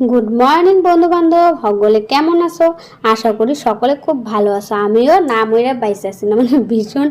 Good morning বন্ধু বান্ধব সকলে কেমন আছো? আশা করি সকলে খুব ভালো আছো। আমিও না বাইসে আছি না মানে ভীষণ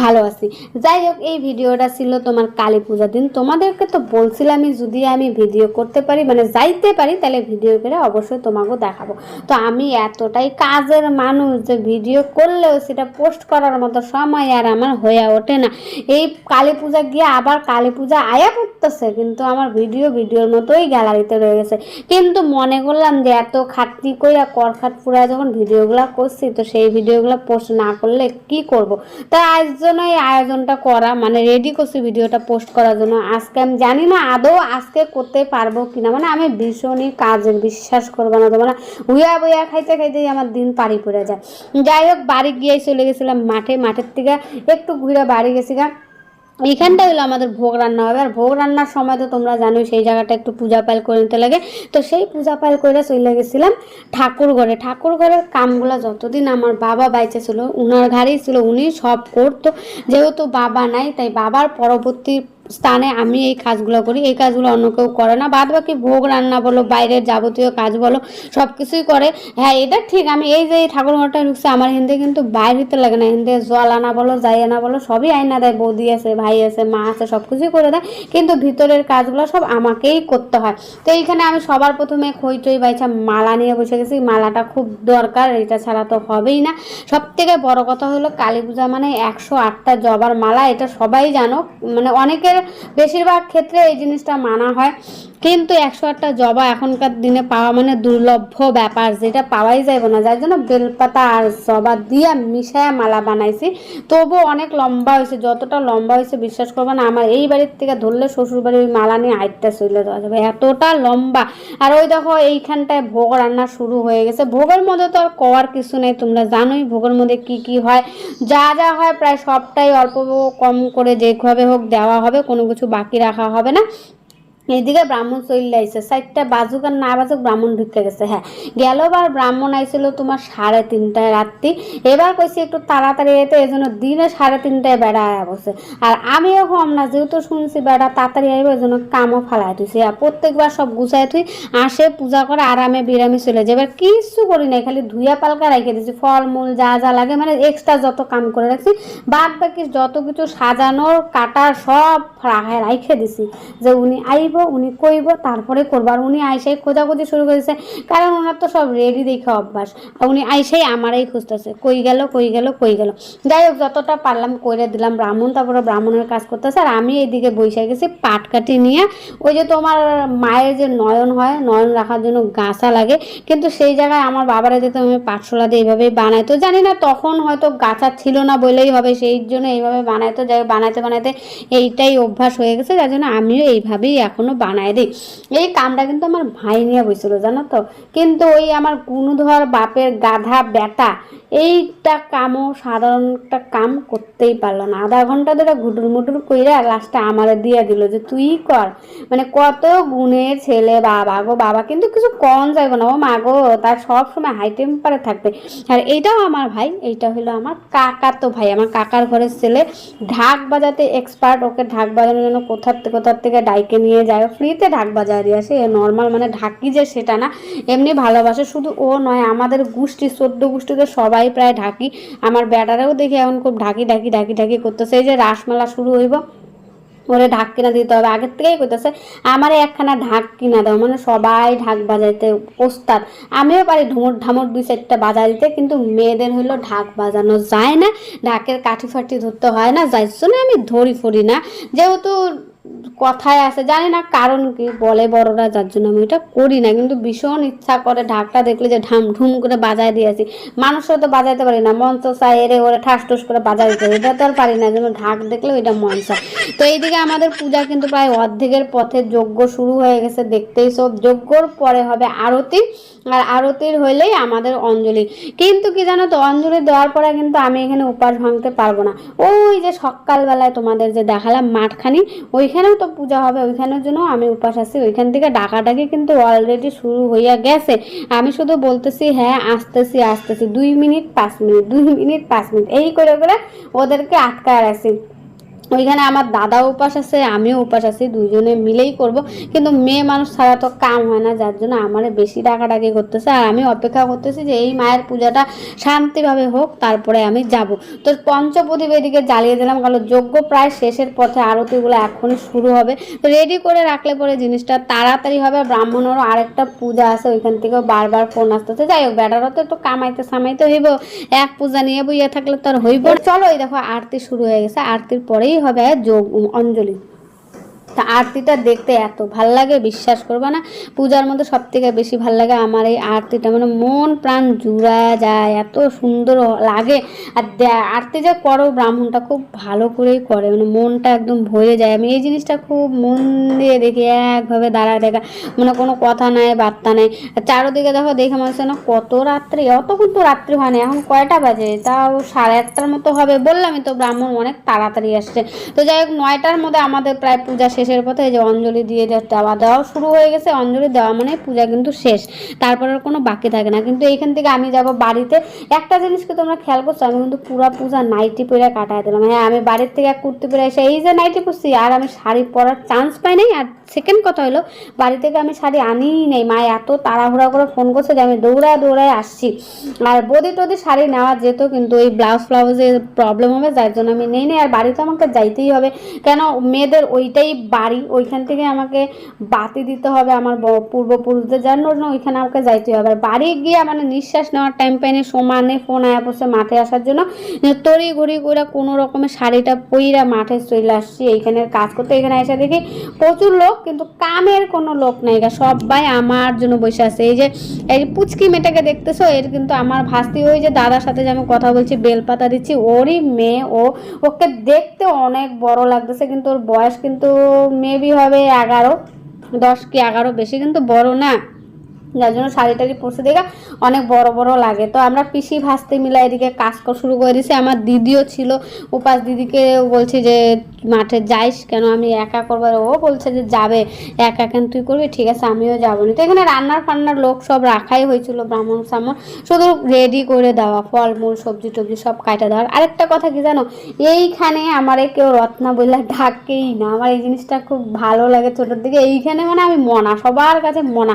ভালো আছি। যাই হোক, এই ভিডিওটা ছিল তোমার কালী পূজার দিন। তোমাদেরকে তো বলছিলামই যদি আমি ভিডিও করতে পারি মানে যাইতে পারি, তাহলে ভিডিও করে অবশ্যই তোমাকেও দেখাবো। তো আমি এতটাই কাজের মানুষ যে ভিডিও করলেও সেটা পোস্ট করার মতো সময় আর আমার হয়ে ওঠে না। এই কালী পূজা গিয়ে আবার কালী পূজা আয়া পড়তেছে, কিন্তু আমার ভিডিও, ভিডিওর মতোই গ্যালারিতে রয়ে গেছে। কিন্তু মনে করলাম যে এত খাটনি কইরা করখাট পুরা যখন ভিডিওগুলো করছি, তো সেই ভিডিওগুলো পোস্ট না করলে কি করব? তাই আজ জন্য এই আয়োজনটা করা মানে রেডি করছি ভিডিওটা পোস্ট করার জন্য। আজকে আমি জানি না আদৌ আজকে করতে পারব কিনা মানে আমি ভীষণই কাজের বিশ্বাস করব না তোমরা। উইয়া বইয়া খাইতে খাইতেই আমার দিন পারি পড়ে যায়। যাই হোক, বাড়ি গিয়ে চলে গেছিলাম মাঠে। মাঠের থেকে একটু ঘুরে বাড়ি গেছি গা এইখানটা হলো আমাদের ভোগ রান্না হবে। আর ভোগ রান্নার সময় তো তোমরা জানো সেই জায়গাটা একটু পূজা পাল করে নিতে লাগে। তো সেই পূজা পাল করে চলে গেছিলাম ঠাকুর ঘরে। ঠাকুর ঘরের কামগুলো যতদিন আমার বাবা বাইচে ছিল, উনার ঘাড়েই ছিল, উনি সব করতো। যেহেতু বাবা নাই, তাই বাবার পরবর্তী স্থানে আমি এই কাজগুলো করি, এই কাজগুলো অন্য কেউ করে না। বাদ বাকি ভোগ, রান্না বলো, বাইরের যাবতীয় কাজ বলো সব কিছুই করে। হ্যাঁ এটা ঠিক, আমি এই যে ঠাকুর ঘরটা ঢুকছে, আমার হিন্দে কিন্তু বাইরে হইতে লাগে না। হিন্দে জল আনা বলো, যাই আনা বলো, সবই আয়না দেয়, বৌদি আছে, ভাই আছে, মা আছে সব কিছুই করে দেয়। কিন্তু ভিতরের কাজগুলো সব আমাকেই করতে হয়। তো এইখানে আমি সবার প্রথমে খই টই বাইছা মালা নিয়ে বসে গেছি। মালাটা খুব দরকার, এটা ছাড়া তো হবেই না। সব থেকে বড় কথা হলো কালী পূজা মানে একশো আটটা জবার মালা, এটা সবাই জানো। মানে অনেকের বেশিরভাগ ক্ষেত্রে এই জিনিসটা মানা হয়। কিন্তু একশো আটটা জবা এখনকার দিনে পাওয়া মানে দুর্লভ্য ব্যাপার, যেটা পাওয়াই যাবে না। যার জন্য বেলপাতা আর জবা দিয়ে মিশায়া মালা বানাইছি। তবু অনেক লম্বা হয়েছে যতটা লম্বা হয়েছে বিশ্বাস করব না, আমার এই বাড়ির থেকে ধরলে শ্বশুর বাড়ির ওই মালা নিয়ে আইটটা চলে যাওয়া যাবে। এতটা লম্বা। আর ওই দেখো, এইখানটায় ভোগ রান্না শুরু হয়ে গেছে। ভোগের মধ্যে তো আর কওয়ার কিছু নেই, তোমরা জানোই ভোগের মধ্যে কি কি হয়। যা যা হয় প্রায় সবটাই অল্প কম করে যেভাবে হোক দেওয়া হবে কোনো কিছু বাকি রাখা হবে না। এইদিকে ব্রাহ্মণ চলে আইসে চারটা বাজুক আর না বাজুক ব্রাহ্মণ ঢুকে গেছে হ্যাঁ। গেলবার ব্রাহ্মণ আইছিল তোমার সাড়ে তিনটায় রাত্রি এবার কইছি একটু তাড়াতাড়ি এতে এই জন্য দিনে সাড়ে তিনটায় বেড়া বসে। আর আমিও কম না, যেহেতু শুনছি বেড়া, তাড়াতাড়ি আইব এই জন্য কামও ফালাই থুইছি আর প্রত্যেকবার সব গুছাই থুই আসে, পূজা করে আরামে বিরামে চলে যায়। এবার কিচ্ছু করি নাই, খালি ধুইয়া পালকা রেখে দিছি। ফল মূল যা যা লাগে মানে এক্সট্রা যত কাম করে রাখছি বাদ বাকি যত কিছু সাজানোর কাটার সব রাইখে দিছি। যে উনি আইব উনি কইব, তারপরে করব। আর উনি আইসাই খোঁজাখুঁজি শুরু করেছে। কারণ ওনার তো সব রেডি দেখে অভ্যাস। আর উনি আইসাই আমারই খুঁজতেছে। কই গেল কই গেল কই গেল। যাই হোক, যতটা পারলাম করে দিলাম। ব্রাহ্মণ, তারপরে ব্রাহ্মণের কাজ করতেছে। আর আমি এইদিকে বসে গেছি পাট কাটি নিয়ে। ওই যে তোমার মায়ের যে নয়ন হয়, নয়ন রাখার জন্য গাছা লাগে। কিন্তু সেই জায়গায় আমার বাবারা যেতে আমি পাটশোলা দিয়ে এইভাবেই বানাই তো জানি না তখন হয়তো গাছা ছিল না বলেই হবে। সেই জন্য এইভাবে বানাইতো যাই বানাইতে বানাইতে এইটাই অভ্যাস হয়ে গেছে। যার জন্য আমিও এইভাবেই এখনও বানাই দিই। এই কামটা কিন্তু আমার ভাই নিয়ে বসছিল, জানো তো? কিন্তু ওই আমার গুণধর, বাপের গাধা, বেটা, এইটা কামও সাধারণ একটা কাম করতেই পারল না। আধা ঘণ্টা ধরে ঘুটুর মুটুর কইরা লাস্টে আমারে দিয়ে দিল যে, তুই কর। মানে কত গুণের ছেলে বাবা গো, বাবা কিন্তু কিছু কম যাইব না। ও মা গো, তার সব সময় হাই টেম্পারে থাকবে। আর এইটাও আমার ভাই, এইটা হলো আমার কাকার তো ভাই। আমার কাকার ঘরের ছেলে ঢাক বাজাতে এক্সপার্ট ওকে ঢাক বাজানোর জন্য কোথার থেকে কোথার থেকে ডাইকে নিয়ে যায় ফ্রিতে ঢাক বাজায় দিয়ে আসে নর্মাল মানে ঢাকি যে সেটা না, এমনি ভালোবাসে। শুধু ও নয়, আমাদের গোষ্ঠী, চোদ্দ গোষ্ঠীতে সবাই প্রায় ঢাকি। আমার ব্যাটারেও দেখি এখন খুব ঢাকি ঢাকি ঢাকি ঢাকি করতেছে। এই যে রাসমেলা শুরু হইব, ওরে ঢাক কিনা দিতে হবে। আগের থেকেই কইতেছে, আমারে একখানা ঢাক কিনা দাও। মানে সবাই ঢাক বাজাইতে ওস্তাদ। আমিও পারি ঢুমুর ঢামুর দুই চারটা বাজা দিতে, কিন্তু মেয়েদের হইল ঢাক বাজানো। যায় না, ঢাকের কাঠি ফাটি ধরতে হয় না। যাই জন্য আমি ধরি ফরি না। যেহেতু কথায় আছে, জানি না কারণ কি বলে বড়রা, যার জন্য আমি এটা করি না, কিন্তু ভীষণ ইচ্ছা করে ঢাকটা দেখলে যে ঢাম ঢুম করে বাজায় দিয়েছি মানুষও তো বাজাইতে পারি না, মঞ্চ চাই এরে ওরে ঠাস টুস করে বাজাই দিতে। এটা তো আর পারি না, যেন ঢাক দেখলে ওইটা মন চায় তো এইদিকে আমাদের পূজা কিন্তু প্রায় অর্ধেকের পথে যজ্ঞ শুরু হয়ে গেছে, দেখতেই সব। যজ্ঞর পরে হবে আরতি, আর আরতির হইলেই আমাদের অঞ্জলি। কিন্তু কি জানো তো, অঞ্জলি দেওয়ার পরে কিন্তু আমি এখানে উপাস ভাঙতে পারব না। ওই যে সকালবেলায় তোমাদের যে দেখালাম মাঠখানি ওইখানেও তো পূজা হবে, ওইখানের জন্য আমি উপাস আছি। ওইখান থেকে ডাকাডাকি কিন্তু অলরেডি শুরু হইয়া গেছে। আমি শুধু বলতেছি হ্যাঁ আসতেছি আসতেছি। দুই মিনিট, পাঁচ মিনিট, দুই মিনিট, পাঁচ মিনিট। এই করে করে ওদেরকে আটকায় রাখছি। ওইখানে আমার দাদাও উপাস আছে, আমিও উপাস আছি দুজনে মিলেই করব। কিন্তু মেয়ে মানুষ ছাড়া তো কাম হয় না, যার জন্য আমারে বেশি ডাকাডাকি করতেছে। আর আমি অপেক্ষা করতেছি যে এই মায়ের পূজাটা শান্তিভাবে হোক, তারপরে আমি যাব। তো পঞ্চপ্রদীপ এদিকে জ্বালিয়ে দিলাম, কারণ যজ্ঞ প্রায় শেষের পথে আরতিগুলো এখনই শুরু হবে। তো রেডি করে রাখলে পরে জিনিসটা তাড়াতাড়ি হবে। ব্রাহ্মণেরও আরেকটা পূজা আছে, ওইখান থেকেও বারবার ফোন আসতেছে। যাই হোক, বেটারও তো একটু কামাইতে সামাইতে হইব। এক পূজা নিয়ে বইয়া থাকলে তো আর হইব চলো এই দেখো, আরতি শুরু হয়ে গেছে। আরতির পরেই হবে যোগ অঞ্জলি। তা আরতিটা দেখতে এত ভালো লাগে, বিশ্বাস করবে না। পূজার মধ্যে সব থেকে বেশি ভালো লাগে আমার এই আরতিটা মানে মন প্রাণ জুড়া যায়, এত সুন্দর লাগে। আর আরতি যে করো ব্রাহ্মণটা খুব ভালো করেই করে মানে মনটা একদম ভরে যায়। আমি এই জিনিসটা খুব মন দিয়ে দেখি, একভাবে দাঁড়ায় দেখা মানে কোনো কথা নাই, বার্তা নাই। চারোদিকে দেখো, দেখে মনে হচ্ছে না কত রাত্রি, অতক্ষণ তো রাত্রি হয়নি এখন কয়টা বাজে? তাও সাড়ে আটটার মতো হবে বললামই তো, ব্রাহ্মণ অনেক তাড়াতাড়ি আসছে। তো যাই হোক, নয়টার মধ্যে আমাদের প্রায় পূজা শেষের পথে এই যে অঞ্জলি দিয়ে দেওয়া দেওয়া শুরু হয়ে গেছে, অঞ্জলি দেওয়া মানে পূজা কিন্তু শেষ। তারপর আর কোনো বাকি থাকে না। কিন্তু এইখান থেকে আমি যাব বাড়িতে। একটা জিনিসকে তোমরা খেয়াল করছ, আমি কিন্তু পুরা পূজা নাইটি পরে কাটায় দিলাম। হ্যাঁ আমি বাড়ির থেকে এক কুর্তি পরে এসে এই যে নাইটি পরছি, আর আমি শাড়ি পরার চান্স পাই নাই। আর সেকেন্ড কথা হলো, বাড়ি থেকে আমি শাড়ি আনিই নেই। মা এত তাড়াহুড়া করে ফোন করছে যে আমি দৌড়ায় দৌড়ায় আসছি। আর বদি টদি শাড়ি নেওয়া যেত কিন্তু এই ব্লাউজ ফ্লাউজের প্রবলেম হবে, যার জন্য আমি নেই নেই। আর বাড়িতে আমাকে যাইতেই হবে। কেন? মেয়েদের ওইটাই বাড়ি, ওইখান থেকে আমাকে বাতি দিতে হবে আমার পূর্বপুরুষদের, যার জন্য ওইখানে আমাকে যাইতে হবে। আর বাড়ি গিয়ে মানে নিঃশ্বাস নেওয়ার টাইম পাইনি, সমানে ফোন আয়া পড়ছে মাঠে আসার জন্য। তড়ি ঘড়ি করে কোনো রকমের শাড়িটা পইরা মাঠে চলে আসছি, এইখানের কাজ করতে। এখানে এসে দেখি প্রচুর লোক, কিন্তু কামের কোনো লোক নাই সবাই আমার জন্য বসে আছে। এই যে এই যে পুচকি মেয়েটাকে দেখতেছো, এর কিন্তু আমার ভাস্তি ওই যে দাদার সাথে যে আমি কথা বলছি, বেলপাতা দিচ্ছি, ওরই মেয়ে, ও, ওকে দেখতে অনেক বড় লাগতেছে, কিন্তু ওর বয়স কিন্তু মেবি হবে এগারো দশ কি এগারো বেশি, কিন্তু বড় না। যার জন্য শাড়ি টাড়ি পরছে, দেখা অনেক বড় বড় লাগে। তো আমরা পিসি ভাসতে মিলা এদিকে কাজ শুরু করে দিয়েছি। আমার দিদিও ছিল, উপাস দিদিকে বলছি যে মাঠে যাইস কেন? আমি একা করব। ও বলছে যে যাবে, একা কেন তুই করবি? ঠিক আছে, আমিও যাব না। তো এখানে রান্নার ফান্নার লোক সব রাখাই হয়েছিল, ব্রাহ্মণ সামন। শুধু রেডি করে দেওয়া, ফলমূল, সবজি টবজি সব কাটা দেওয়ার। আরেকটা কথা কি জানো? এইখানে আমারে কেউ রত্না বলে ডাকেই না। আমার এই জিনিসটা খুব ভালো লাগে ছোটোর দিকে। এইখানে মানে আমি মনা, সবার কাছে মনা।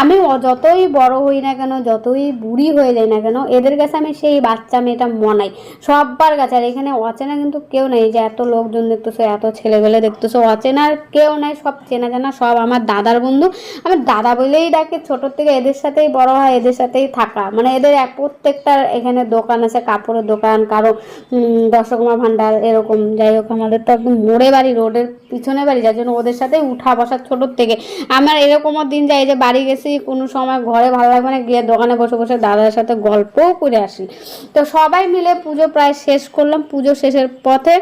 আমি যতই বড় হই না কেন, যতই বুড়ি হয়ে যাই না কেন, এদের কাছে আমি সেই বাচ্চা মেয়েটা মনাই। সবার কাছে। আর এখানে অচেনা কিন্তু কেউ নেই যে এত লোকজন দেখতেছো এত ছেলেবেলে দেখতেছো অচেনার কেউ নাই সব চেনা জানা সব আমার দাদার বন্ধু। আমি দাদা বলেই ডাকি ছোটোর থেকে এদের সাথেই বড় হয় এদের সাথেই থাকা। মানে এদের এক প্রত্যেকটার এখানে দোকান আছে কাপড়ের দোকান কারও উম, দশকর্মা ভান্ডার এরকম। যাই হোক আমাদের তো একদম মোড়ে বাড়ি রোডের পিছনে বাড়ি যার জন্য ওদের সাথে উঠা বসা ছোটোর থেকে। আমার এরকমও দিন যায় যে বাড়ি গেছি কোনো সময় ঘরে ভালো লাগবে না গিয়ে দোকানে বসে বসে দাদার সাথে গল্পও করে আসি। তো সবাই মিলে পুজো প্রায় শেষ করলাম। পুজো শেষের পথে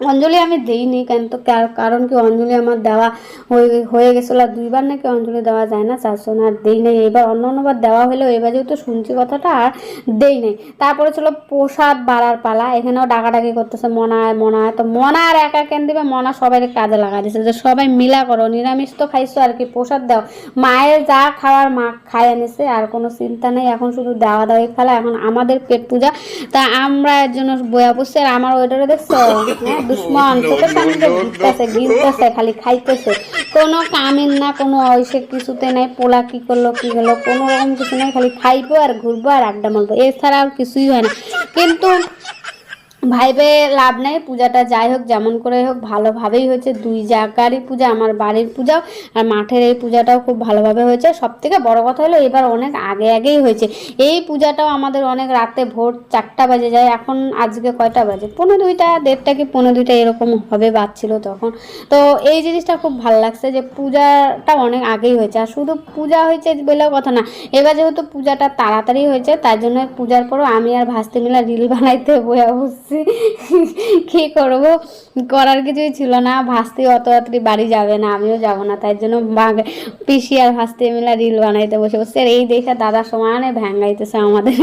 অঞ্জলি আমি দেইনি, কেন তো কার- কারণ কি অঞ্জলি আমার দেওয়া হয়ে গেছিল আর দুইবার নাকি অঞ্জলি দেওয়া যায় না, চারশো না আর দেই নাই। এবার অন্য অন্যবার দেওয়া হলেও এবার যেহেতু শুনছি কথাটা আর দেই নাই। তারপরে ছিল প্রসাদ বাড়ার পালা, এখানেও ডাকাডাকি করতেছে মনায় মনায়। তো মনা আর একা কেন দিবে? মনা সবাই কাজে লাগা দিছে যে সবাই মিলা করো, নিরামিষ তো খাইছো আর কি, প্রসাদ দাও। মায়ের যা খাওয়ার মা খায় আনিছে আর কোনো চিন্তা নেই, এখন শুধু দেওয়া দেওয়াই খেলা, এখন আমাদের পেট পূজা। তা আমরা এর জন্য বয়া বসছি আর আমার ওইটারে দেখছ? হ্যাঁ দুশ্মন চোখের সামনে ঘুরতেছে গিলতেছে খালি খাইতেছে। কোনো কামের না কোনো ওইসে কিছুতে নাই পোলা কি করল কি হলো কোনো রকম কিছু নাই খালি খাইবো আর ঘুরবো আর আড্ডা মারবো। এছাড়া আর কিছুই হয় না। কিন্তু ভাইবে লাভ নেই, পূজাটা যাই হোক, যেমন করে হোক, ভালোভাবেই হয়েছে। দুই জায়গারই পূজা, আমার বাড়ির পূজাও। আর মাঠের এই পূজাটাও খুব ভালোভাবে হয়েছে। সব থেকে বড় কথা হলো, এবার অনেক আগে আগেই হয়েছে। এই পূজাটাও আমাদের অনেক রাতে ভোর চারটা বাজে যায়। এখন আজকে কয়টা বাজে? পনেরো দুইটা, দেড়টা কি পনেরো দুইটা এরকম হবে বাজছিল তখন। তো এই জিনিসটা খুব ভালো লাগছে যে পূজাটা অনেক আগেই হয়েছে। আর শুধু পূজা হয়েছে বলেও কথা না, এবার যেহেতু পূজাটা তাড়াতাড়ি হয়েছে তার জন্য পূজার পরও আমি আর ভাস্তি মিলা রিল বানাইতে বয়ে বসছি কি করব? করার কিছুই ছিল না। ভাস্তি অত রাত্রি বাড়ি যাবে না, আমিও যাব না। তাই জন্য পিসি আর ভাস্তি মিলা রিল বানাইতে বসে বসছে আর এই দেখে দাদা সমানে ভ্যাঙ্গাইতেছে আমাদের।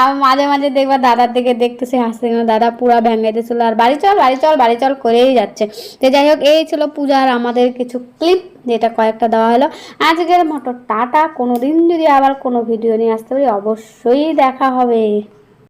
আর মাঝে মাঝে দেখবা দাদার দিকে দেখতেছে হাসতে দাদা পুরা ভ্যাঙ্গাইতেছিল। আর বাড়ি চল বাড়ি চল বাড়ি চল করেই যাচ্ছে। তো যাই হোক, এই ছিল পূজার আমাদের কিছু ক্লিপ, যেটা কয়েকটা দেওয়া হলো। আজকের মতো টাটা। কোনো দিন যদি আবার কোনো ভিডিও নিয়ে আসতে পারি, অবশ্যই দেখা হবে।